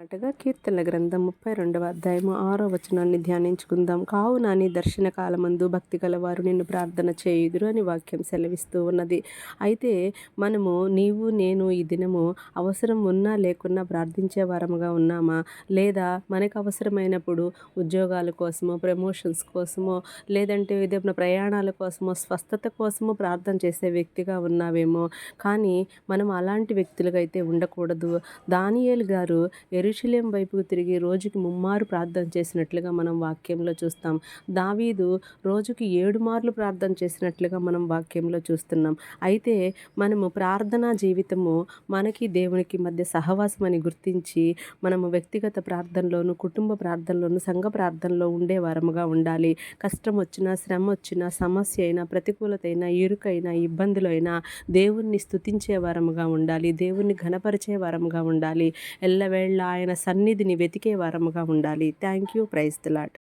అటుగా కీర్తనల గ్రంథం ముప్పై రెండవ అధ్యాయము ఆరో వచనాన్ని ధ్యానించుకుందాం. కావున నీ దర్శన కాలమందు భక్తి గలవారు నిన్ను ప్రార్థన చేయుదురు అని వాక్యం సెలవిస్తూ ఉన్నది. అయితే మనము నీవు నేను ఈ దినము అవసరం ఉన్నా లేకున్నా ప్రార్థించే వారముగా ఉన్నామా? లేదా మనకు అవసరమైనప్పుడు ఉద్యోగాల కోసమో ప్రమోషన్స్ కోసమో లేదంటే ఏదైనా ప్రయాణాల కోసమో స్వస్థత కోసమో ప్రార్థన చేసే వ్యక్తిగా ఉన్నావేమో? కానీ మనం అలాంటి వ్యక్తులుగా అయితే ఉండకూడదు. దానియేలు గారు ఎరుషలేం వైపుకు తిరిగి రోజుకి ముమ్మారు ప్రార్థన చేసినట్లుగా మనం వాక్యంలో చూస్తాం. దావీదు రోజుకి ఏడు మార్లు ప్రార్థన చేసినట్లుగా మనం వాక్యంలో చూస్తున్నాం. అయితే మనము ప్రార్థనా జీవితము మనకి దేవునికి మధ్య సహవాసం అని గుర్తించి మనము వ్యక్తిగత ప్రార్థనలోను కుటుంబ ప్రార్థనలోను సంఘ ప్రార్థనలో ఉండే వారముగా ఉండాలి. కష్టం వచ్చినా శ్రమ వచ్చినా సమస్య అయినా ప్రతికూలత అయినా ఇరుకైనా ఇబ్బందులైనా దేవుణ్ణి స్థుతించే వారముగా ఉండాలి. దేవుణ్ణి ఘనపరిచే వారముగా ఉండాలి. ఎల్లవేళ ఆయన సన్నిధిని వెతికే వారముగా ఉండాలి. Thank you praise the Lord